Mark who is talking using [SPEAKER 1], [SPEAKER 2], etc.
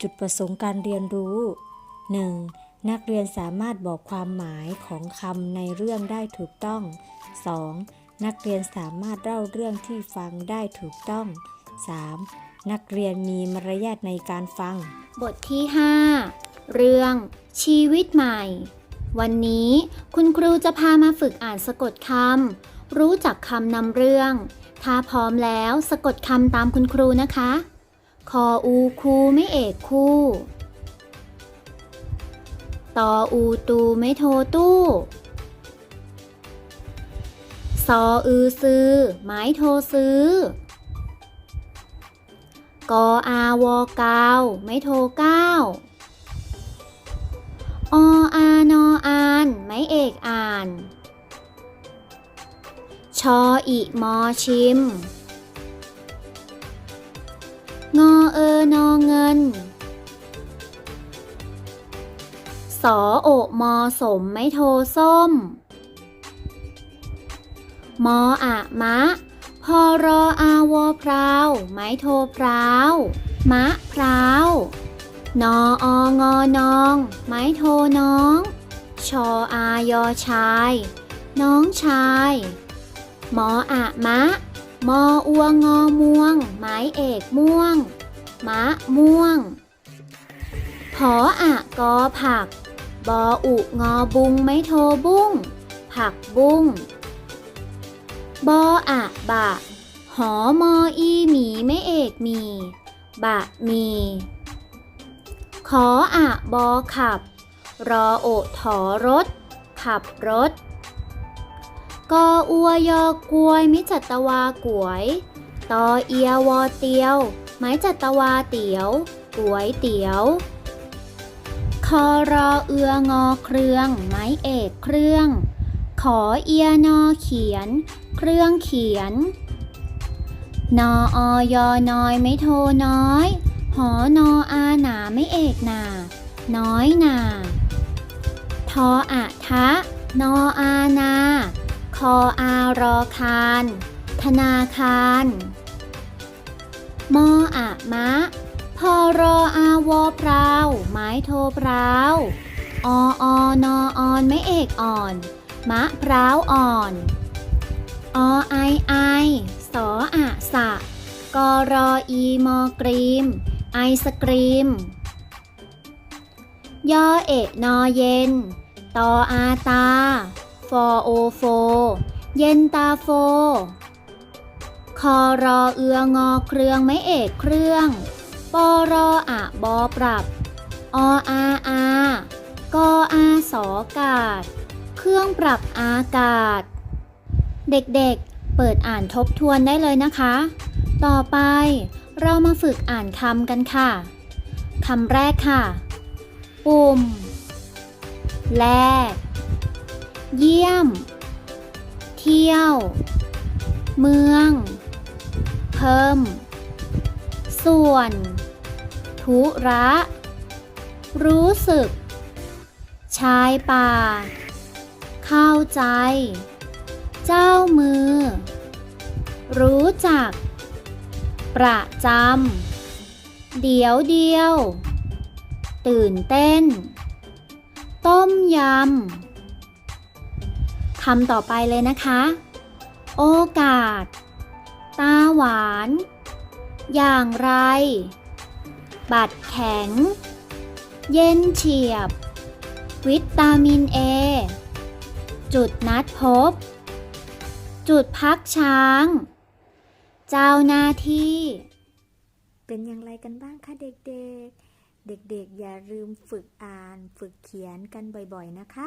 [SPEAKER 1] จุดประสงค์การเรียนรู้ 1. นักเรียนสามารถบอกความหมายของคำในเรื่องได้ถูกต้อง 2. นักเรียนสามารถเล่าเรื่องที่ฟังได้ถูกต้อง 3. นักเรียนมีมารยาทในการฟัง
[SPEAKER 2] บทที่ 5 เรื่องชีวิตใหม่ วันนี้คุณครูจะพามาฝึกอ่านสะกดคำรู้จักคำนำเรื่อง ถ้าพร้อมแล้วสะกดคำตามคุณครูนะคะ คออูคูไม่เอกคู่ตออูตูไม่โทตู้ซออือซื้อไม้โทซื้อกออาวอกาวไม่โทเก้าออานออานไม่เอกอ่าน ชออิมอชิม งอเออนอเงิน สอโอมอสมไม่โทส้ม มออะมะ พอรออาวอพราว ไม้โทพราว มะพร้าวนอองอนอง ไม้โทน้อง ชออายอชาย น้องชาย มออะมะ มออัวงอม่วงไม้เอกม่วง มะม่วงพออะกอผัก บออุงอบุงไม่โทบุ้ง ผักบุ้ง บออะบะ หอมออีหมีไม่เอกมี บะมี ขออะบอขับ รอโอถอรถ ขับรถ กออัวยอกวย มิจัตวากวย ตอเอียวอเตียว ไม้จัตวาเตียวกวยเตียวคอรอเอืองอเครื่อง ไม้เอกเครื่อง ขอเอียนอเขียน เครื่องเขียน นออยอนอยไม่โทน้อย หอนออาหนาไม่เอกหนา น้อยหนาทออะทะ นออานา ออารอคาร ธนาคาร มออะมะ พอรออาวอพราวไม้โทพราวอออนอออนไม่เอกอ่อน มะพร้าวอ่อน อไอไอสออะสะกรออีมอกรีม ไอศกรีม ยอเอะนอเย็น ตออาตา ฟอโอโฟ เย็นตาโฟ คอรอเอืองอเครื่องไม่เอกเครื่อง ปอรออะบอปรับ ออาอากออาสอกาดเครื่องปรับอากาศ เด็กๆ เปิดอ่านทบทวนได้เลยนะคะ ต่อไปเรามาฝึกอ่านคำกันค่ะ คำแรกค่ะ ปุ่ม แลก เยี่ยม เที่ยว เมือง เพิ่ม ส่วน ธุระ รู้สึก ชายป่า เข้าใจ เจ้ามือ รู้จัก ประจำ เดี๋ยวเดียว ตื่นเต้น ต้มยำ คำต่อไปเลยนะคะ โอกาส ตาหวาน อย่างไร บัตรแข็ง เย็นเฉียบ วิตามินเอ จุดนัดพบ จุดพักช้าง เจ้าหน้าที่
[SPEAKER 1] เป็นอย่างไรกันบ้างคะเด็กๆ เด็กๆ อย่าลืมฝึกอ่าน ฝึกเขียนกันบ่อยๆนะคะ